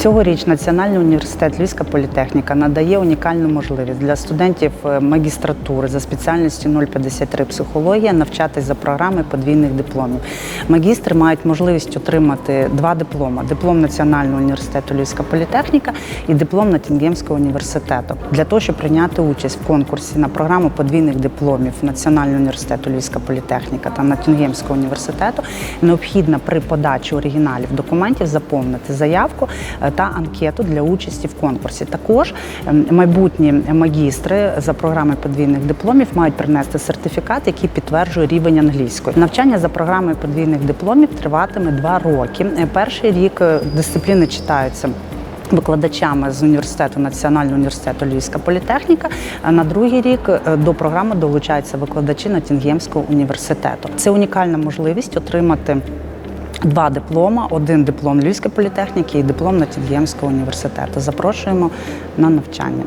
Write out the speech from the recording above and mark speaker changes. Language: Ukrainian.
Speaker 1: Цьогоріч Національний університет Львівська політехніка надає унікальну можливість для студентів е, магістратури за спеціальністю 053 психологія навчатись за програми подвійних дипломів. Магістри мають можливість отримати два дипломи: диплом Національного університету Львівська політехніка і диплом Натінгемського університету. Для того, щоб прийняти участь в конкурсі на програму подвійних дипломів Національного університету Львівська політехніка та Натінгемського університету, необхідно при подачі оригіналів документів заповнити заявку е, та анкету для участі в конкурсі. Також ем, майбутні магістри за програмою подвійних дипломів мають принести сертифікат, який підтверджує рівень англійської. Навчання за програмою подвійних дипломів триватиме два роки. Е, Перший рік е, дисципліни читаються. Викладачами з університету Національного університету Львівська політехніка. На другий рік е, до програми долучаються викладачі Натінгемського університету. Це унікальна можливість отримати два диплома: один диплом Львівської політехніки і диплом Натінгемського університету. Запрошуємо на навчання.